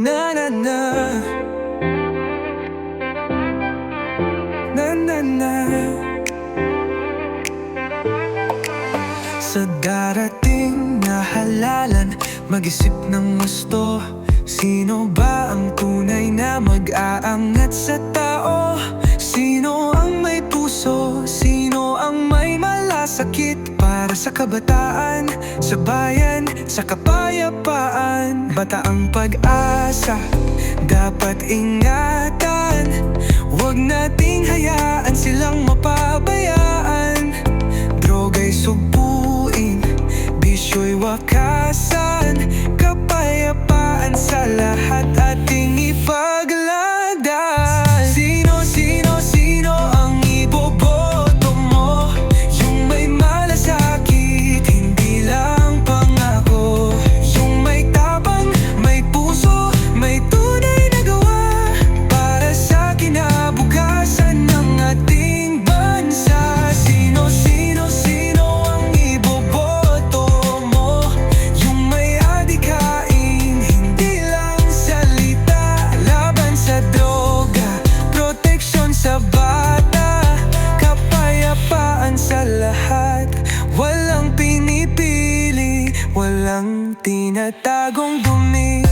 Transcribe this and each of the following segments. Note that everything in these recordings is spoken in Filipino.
Na na na Na na na Sa darating na halalan Mag-isip ng gusto Sino ba ang tunay na mag-aangat sa tao? Sino ang may puso? Sino ang may malasakit? Sa kabataan, sa bayan, sa kapayapaan. Bataang pag-asa, dapat ingatan. Huwag nating hayaan silang mapabayaan lahat, walang pinipili Walang tinatagong dumi.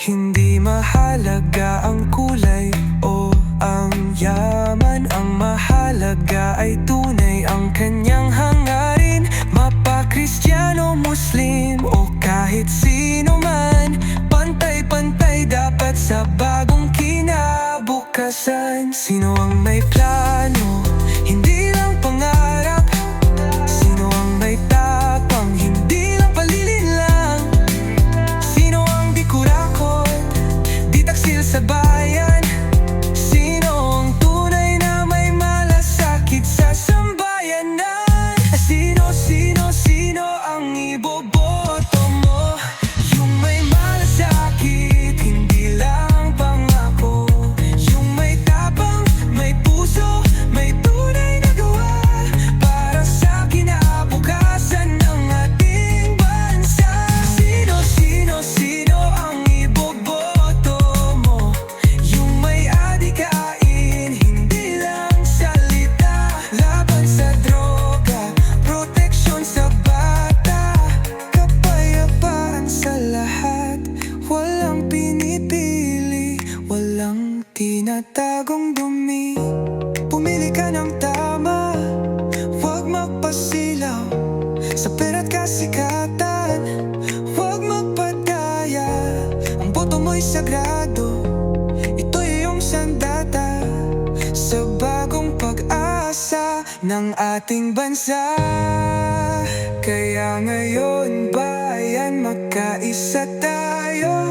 Hindi mahalaga ang kulay o ang yaman Ang mahalaga ay tunay ang kanyang kinabukasan Sino ang may plano, hindi lang pangarap. Sino ang may tapang, hindi lang palilin lang. Sino ang di kurakot, di taksil sa bayan tinatagong dumi. Pumili ka ng tama, huwag magpasilaw Sa pera't kasikatan, huwag magpadaya. Ang boto mo'y sagrado, ito'y iyong sandata. Sa bagong pag-asa ng ating bansa. Kaya ngayon bayan magkaisa tayo